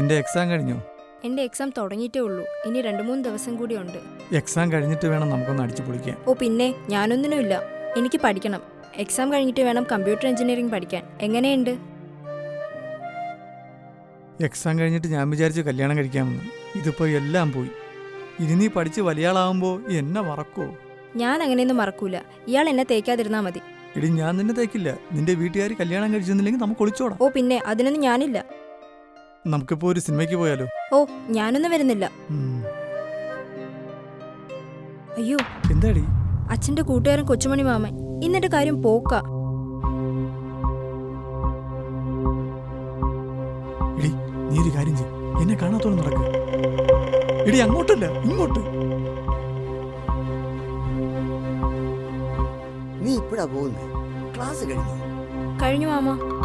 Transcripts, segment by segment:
നിന്റെ എക്സാം കഴിഞ്ഞു? എന്റെ എക്സാം തുടങ്ങിയിട്ടേ ഉള്ളൂ. ഇനി രണ്ടു മൂന്ന് ദിവസം കൂടി ഉണ്ട് എക്സാം കഴിഞ്ഞിട്ട് വേണം നമുക്കൊന്ന് അടിച്ചു പൊളിക്കാൻ. ഓ പിന്നെ ഞാനൊന്നിനുമില്ല എനിക്ക് പഠിക്കണം. എക്സാം കഴിഞ്ഞിട്ട് വേണം കമ്പ്യൂട്ടർ എഞ്ചിനീയറിംഗ് പഠിക്കാൻ. എങ്ങനെയുണ്ട്? എക്സാം കഴിഞ്ഞിട്ട് ഞാൻ വിചാരിച്ചു കല്യാണം കഴിക്കാമെന്ന്. ഇതിപ്പോ എല്ലാം പോയി. ഇനി നീ പഠിച്ച് വലിയാളാവുമ്പോ എന്നെ മറക്കോ ഞാൻ അങ്ങനെയൊന്നും മറക്കൂല. ഇയാൾ എന്നെ തേക്കാതിരുന്നാ മതി. ഇടി ഞാൻ നിന്നെ തേക്കില്ല. നിന്റെ വീട്ടുകാർ കല്യാണം കഴിച്ചെന്നില്ലെങ്കിൽ നമുക്ക് ഒളിച്ചോടാം. ഓ പിന്നെ അതിനൊന്നും ഞാനില്ല. നമുക്കിപ്പോൾ ഒരു സിനിമയ്ക്ക് പോയാലോ? ഓ ഞാനൊന്നും വരുന്നില്ല. അയ്യോ. എന്താടി? അച്ഛന്റെ കൂട്ടുകാരൻ കൊച്ചുമണി മാമൻ. ഇന്നിട്ട് കാര്യം പോക്ക. എടി നീ ഒരു കാര്യം ചെയ്യും. എന്നെ കാണാത്തോളം നടക്ക്. എടി അങ്ങോട്ടല്ല ഇങ്ങോട്ട്. നീ ഇപ്പഴാ പോകുന്നത് ക്ലാസ് കഴിഞ്ഞു? കഴിഞ്ഞു മാമ.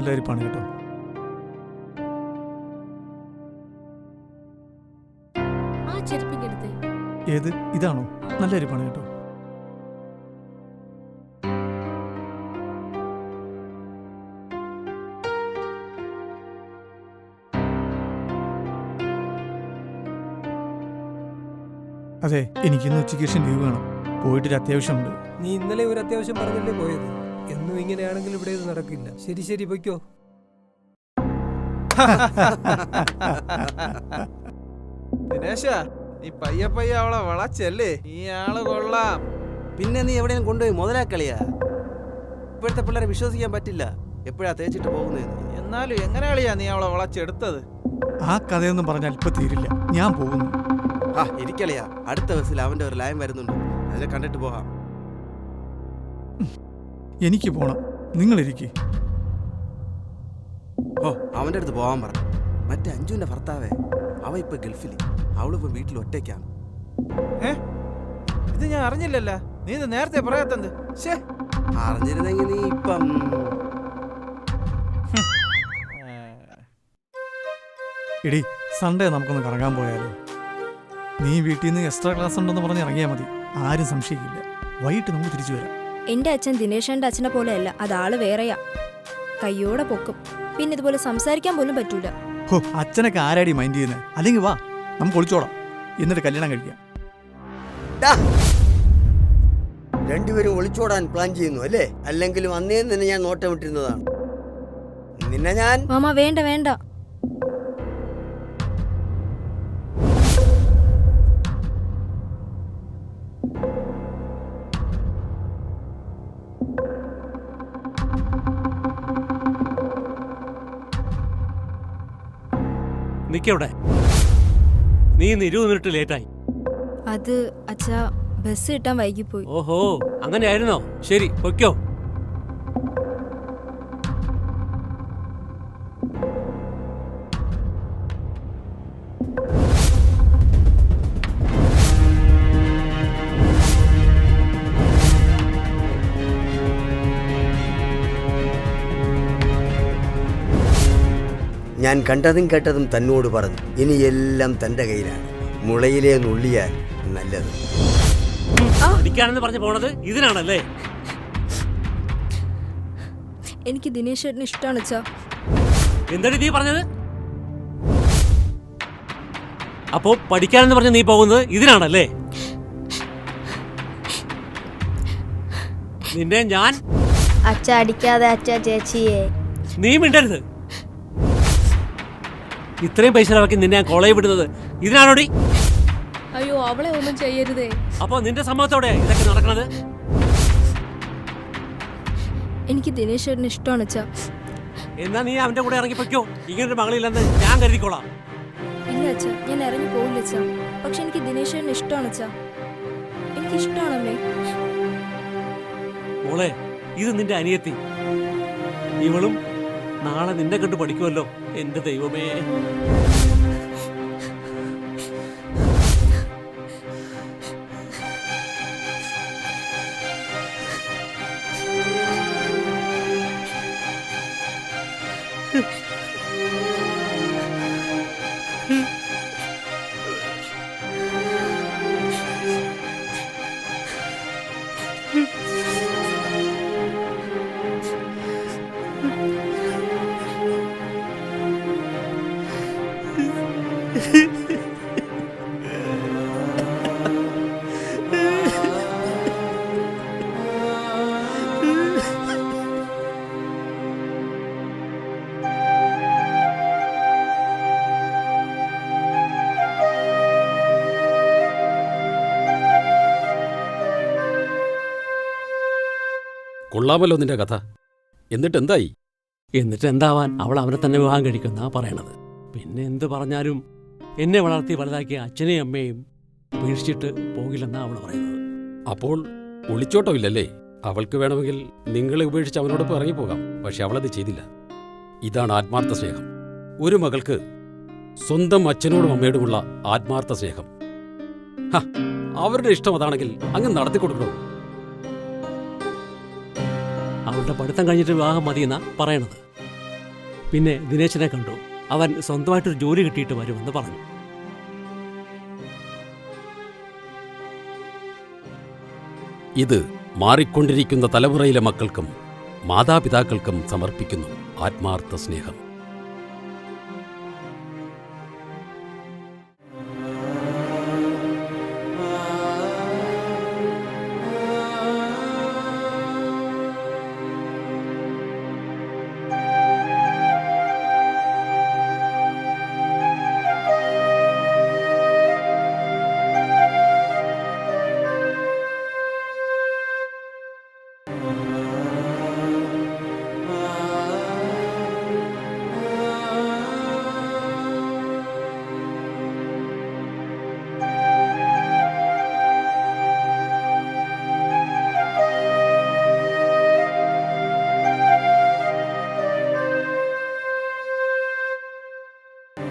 നല്ല അരിപ്പാണ് കേട്ടോ. ആ ചെരുപ്പിന്റെ അടുത്ത്. ഏത്? ഇതാണോ? നല്ല അരിപ്പാണ് കേട്ടോ. അതെ എനിക്കിന്ന് ഉച്ചയ്ക്ക് ശേഷം ലീവ് വേണം. പോയിട്ടൊരു അത്യാവശ്യമുണ്ട്. നീ ഇന്നലെ ഒരു അത്യാവശ്യം പറഞ്ഞല്ലേ പോയത്? എന്നും ഇങ്ങനെയാണെങ്കിൽ ഇവിടെ ഇത് നടക്കില്ല. ശരി ശരി പൊയ്ക്കോ. ദിനേശ നീ പയ്യ പയ്യ അവളെ വളച്ചല്ലേ? നീ ആൾ കൊള്ളാം. പിന്നെ നീ എവിടെയും കൊണ്ടുപോയി മുതലാക്കളിയാ ഇപ്പോഴത്തെ പിള്ളേരെ വിശ്വസിക്കാൻ പറ്റില്ല. എപ്പോഴാ തേച്ചിട്ട് പോകുന്നത് എന്നാലും എങ്ങനെ കളിയാ നീ അവളെ വളച്ചെടുത്തത്? ആ കഥയൊന്നും പറഞ്ഞാൽ ഇപ്പൊ തീരില്ല. ഞാൻ പോകുന്നു. ആ ഇരിക്കളിയാ. അടുത്ത ബസ്സിൽ അവന്റെ ഒരു ലയം വരുന്നുണ്ട്. അതിനെ കണ്ടിട്ട് പോകാം. എനിക്ക് പോണം. നിങ്ങളിരിക്കെ. ഓ അവന്റെ അടുത്ത് പോകാൻ പറ. മറ്റേ അഞ്ജുവിന്റെ ഭർത്താവേ അവ ഇപ്പൊ ഗൾഫിൽ അവളിപ്പോ വീട്ടിൽ ഒറ്റയ്ക്കാണ്. ഇത് ഞാൻ അറിഞ്ഞില്ലല്ല. നീ ഇത് നേരത്തെ പറയാത്തത്. ശേ അറിഞ്ഞിരുന്നെങ്കിൽ നീ ഇപ്പം എടി സൺഡേ നമുക്കൊന്ന് കറങ്ങാൻ പോയാലോ? നീ വീട്ടിൽ നിന്ന് എക്സ്ട്രാ ക്ലാസ് ഉണ്ടെന്ന് പറഞ്ഞ് ഇറങ്ങിയാൽ മതി. ആരും സംശയിക്കില്ല. വൈകിട്ട് നമുക്ക് തിരിച്ചു വരാം. എന്റെ അച്ഛൻ ദിനേശന്റെ അച്ഛനെ പോലെയല്ല അതാൾ വേറെയാ. കയ്യോടെ പൊക്കും. പിന്നെ ഇതുപോലെ സംസാരിക്കാൻ പോലും പറ്റൂല. ഹോ അച്ഛനൊക്കെ ആരാടി മൈൻഡ് ചെയ്യുന്നത് അല്ലെങ്കിൽ വാ നമുക്ക് ഒളിച്ചോടാം. എന്നിട്ട് കല്യാണം കഴിക്കാം. ഡാ. രണ്ടുപേരും ഒളിച്ചോടാൻ പ്ലാൻ ചെയ്യുന്നു അല്ലേ? അല്ലെങ്കിലും അന്നേ നിന്നെ ഞാൻ നോട്ടം വിട്ടിരുന്നതാണ് നിന്നെ ഞാൻ മാമ വേണ്ട വേണ്ട. നിക്കവിടെ? നീ ഇരുപത് മിനിറ്റ് ലേറ്റായി. അത് അച്ഛാ ബസ് കിട്ടാൻ വൈകിപ്പോയി. ഓഹോ അങ്ങനെയായിരുന്നോ? ശരി പൊയ്ക്കോ. ഞാൻ കണ്ടതും കേട്ടതും തന്നോട് പറഞ്ഞു ഇനി എല്ലാം തന്റെ കയ്യിലാണ്. മുളയിലെ നുള്ളിയാൽ നല്ലത്. പഠിക്കാനെന്ന് പറഞ്ഞു പോണത് ഇതിനാണല്ലേ? എനിക്ക് ദിനേശ് ചേട്ടന് ഇഷ്ടമാണ് അച്ഛാ. എന്താണ് നീ പറഞ്ഞത്? അപ്പോ പഠിക്കാനെന്ന് പറഞ്ഞ് നീ പോകുന്നത് ഇതിനാണല്ലേ? നിന്നെ ഞാൻ അച്ഛ അടിക്കാതെ അച്ഛ ചേച്ചിയെ. നീ മിണ്ടരുത്. ഇത്രയും പൈസ ഇറക്കി നിന്നെ ഞാൻ കോളേജ് വിടുന്നത്. ഇതിനാണോടി? അയ്യോ അവളെ ഒന്നും ചെയ്യരുതേ. അപ്പൊ നിന്റെ സമ്മതത്തോടെ ഇതൊക്കെ നടക്കണത്? എനിക്ക് ദിനേശ് ചേട്ടന് ഇഷ്ടമാണ് അച്ഛാ. എന്നാ നീ അവന്റെ കൂടെ ഇറങ്ങി പൊയ്ക്കോ. ഇങ്ങനൊരു മകളില്ലെന്ന് ഞാൻ കരുതിക്കോളാം. ഇല്ല അച്ഛാ. ഞാൻ ഇറങ്ങി പോകില്ല അച്ഛാ. പക്ഷെ എനിക്ക് ദിനേശ് ചേട്ടന് ഇഷ്ടമാണ് അച്ഛാ. എനിക്ക് ഇഷ്ടമാണല്ലേ മോളെ ഇത് നിന്റെ അനിയത്തി. ഇവളും നാളെ നിന്നെ കണ്ട് പഠിക്കുമല്ലോ എന്റെ ദൈവമേ. കൊള്ളാമല്ലോ നിന്റെ കഥ. എന്നിട്ട് എന്തായി എന്നിട്ട് എന്താവാൻ അവൾ അവനെ തന്നെ വിവാഹം കഴിക്കുന്ന പറയണത്. പിന്നെ എന്ത് പറഞ്ഞാലും എന്നെ വളർത്തി വലുതാക്കിയ അച്ഛനെയും അമ്മയും ഉപേക്ഷിച്ചിട്ട് പോകില്ലെന്നാ അവൾ പറയുന്നത്. അപ്പോൾ ഒളിച്ചോട്ടമില്ലല്ലേ? അവൾക്ക് വേണമെങ്കിൽ നിങ്ങളെ ഉപേക്ഷിച്ച് അവനോടൊപ്പം ഇറങ്ങിപ്പോകാം. പക്ഷെ അവളത് ചെയ്തില്ല. ഇതാണ് ആത്മാർത്ഥ സ്നേഹം. ഒരു മകൾക്ക് സ്വന്തം അച്ഛനോടും അമ്മയോടുമുള്ള ആത്മാർത്ഥ സ്നേഹം. അവരുടെ ഇഷ്ടം അതാണെങ്കിൽ അങ്ങ് നടത്തി കൊടുക്കണോ? അവളുടെ പഠിത്തം കഴിഞ്ഞിട്ട് വിവാഹം മതിയെന്നാ പറയണത്. പിന്നെ ദിനേശനെ കണ്ടു? അവൻ സ്വന്തമായിട്ടൊരു ജോലി കിട്ടിയിട്ട് വരുമെന്ന് പറഞ്ഞു. ഇത് മാറിക്കൊണ്ടിരിക്കുന്ന തലമുറയിലെ മക്കൾക്കും മാതാപിതാക്കൾക്കും സമർപ്പിക്കുന്നു ആത്മാർത്ഥ സ്നേഹം.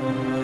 Amen.